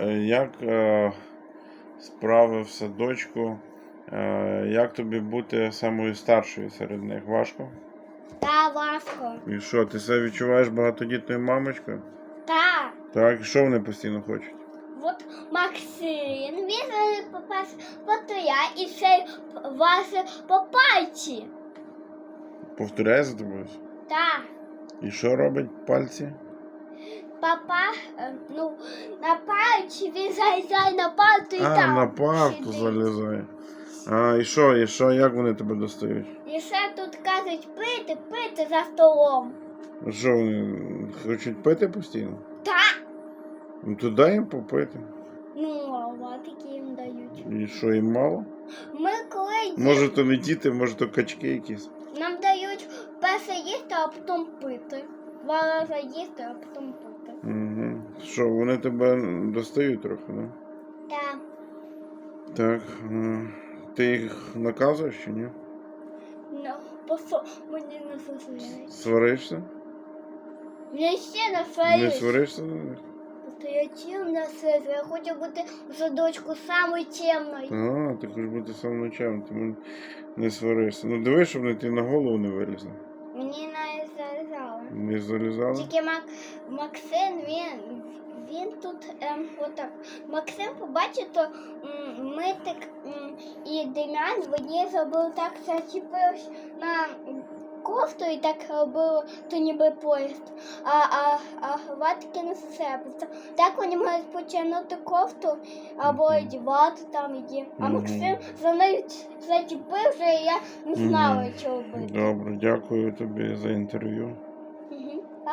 е, як е, справи в садочку? Е, як тобі бути самою старшою серед них? Важко? Та важко. І що, ти себе відчуваєш багатодітною мамочкою? Та. Так, і що вони постійно хочуть? От Максим, він зараз попас і ще вас по пальці. Повторяй за тобою. Та. І що робить пальці? Папа, ну, на пальці він залізає на парту і А, там. на парту сидить. залізає. А, і що, і що, як вони тебе достають? І ще тут кажуть пити, пити за столом. Що вони хочуть пити постійно? Та. Ну то дай їм попити. Ну, а от які їм дають. І що їм мало? Ми коли ї- Може то не діти, може то качки якісь. нам дають перше їсти, а потім пити. Два рази їсти, а потім пити. Угу. Що, вони тебе достають трохи, да? Так. Так. е, Ти їх наказуєш чи ні? Ну, посо мені не дозволяють. Сваришся? Я ще не Не сварюсь. сваришся на них? Просто я темна сестра, я хочу бути в садочку самою темною. А, ти хочеш бути сам ночем, тому не сваришся. Ну дивись, щоб не ти на голову не вилізла. Мені не залізало. Не залізало? Тільки Мак... Максим, він, він тут ем, отак. Максим побачив, то м, ми так м, і Дем'ян вони зробили так, зачепився на кофту і так робили, то ніби поїзд. А, а, а ватки не сцепиться. Так вони можуть потягнути кофту або одівати там її. А Мгм. Максим за нею зачепився, і я не знала, чого робити. Добре, дякую тобі за інтерв'ю.